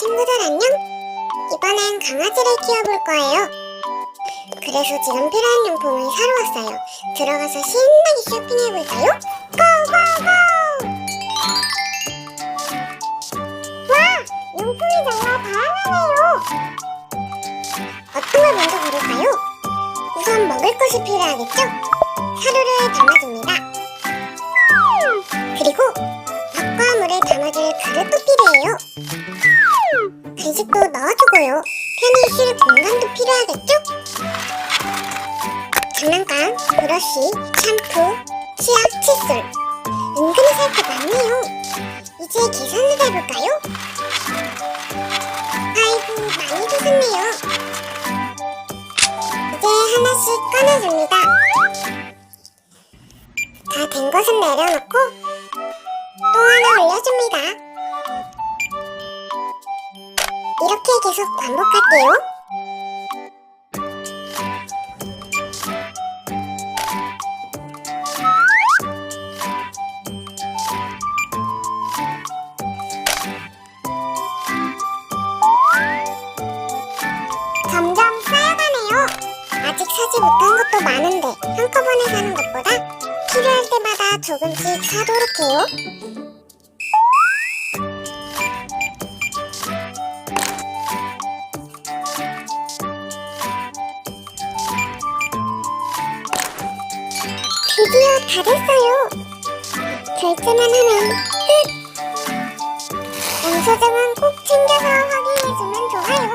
친구들 안녕? 이번엔 강아지를 키워볼 거예요. 그래서 지금 필요한 용품을 사러 왔어요. 들어가서 신나게 쇼핑해볼까요? 고고고! 와! 용품이 정말 다양하네요! 어떤 걸 먼저 고를까요? 우선 먹을 것이 필요하겠죠? 사료를 담아줍니다. 편히 쉴 공간도 필요하겠죠? 장난감, 브러쉬, 샴푸, 치약, 칫솔. 은근히 살 게 많네요. 이제 계산을 해볼까요? 아이고, 많이 주셨네요. 이제 하나씩 꺼내줍니다. 다 된 것은 내려놓고 또 하나 올려줍니다. 계속 반복할게요. 점점 쌓여가네요. 아직 사지 못한 것도 많은데 한꺼번에 사는 것보다 필요할 때마다 조금씩 사도록 해요. 드디어 다 됐어요. 결제만 하면 끝. 영수증은 꼭 챙겨서 확인해주면 좋아요.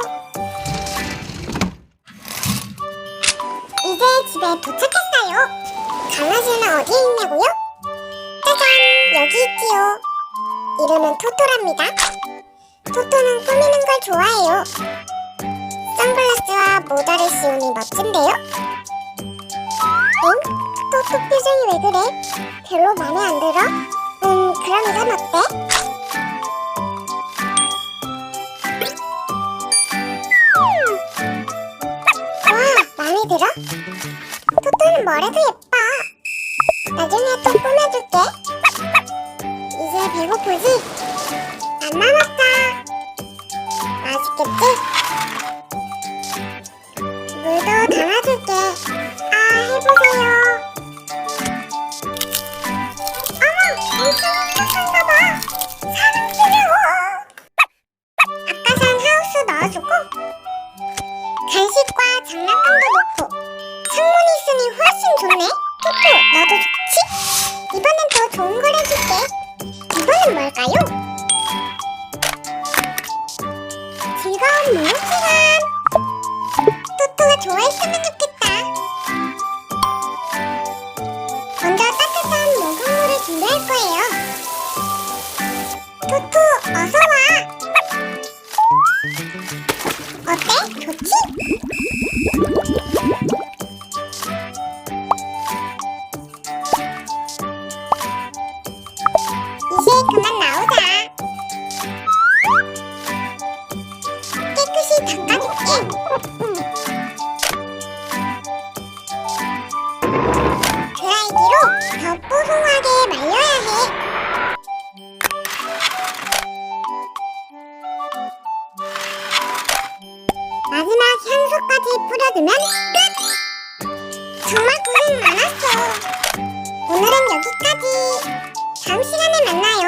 이제 집에 도착했어요. 강아지는 어디에 있냐고요? 짜잔, 여기 있지요. 이름은 토토랍니다. 토토는 꾸미는 걸 좋아해요. 선글라스와 모자를 씌우니 멋진데요? 응? 토토 표정이 왜 그래? 별로 마음에 안 들어? 음, 그럼 이건 어때? 와, 마음에 들어? 토토는 뭐래도 예뻐. 나중에 또 꾸며줄게. 이제 배고프지? 안 남았다. 맛있겠지? 넣어주고, 간식과 장난감도 놓고, 창문이 있으니 훨씬 좋네. 토토, 너도 좋지? 이번엔 더 좋은 걸 뿌려주면 끝! 정말 고생 많았어. 오늘은 여기까지. 다음 시간에 만나요.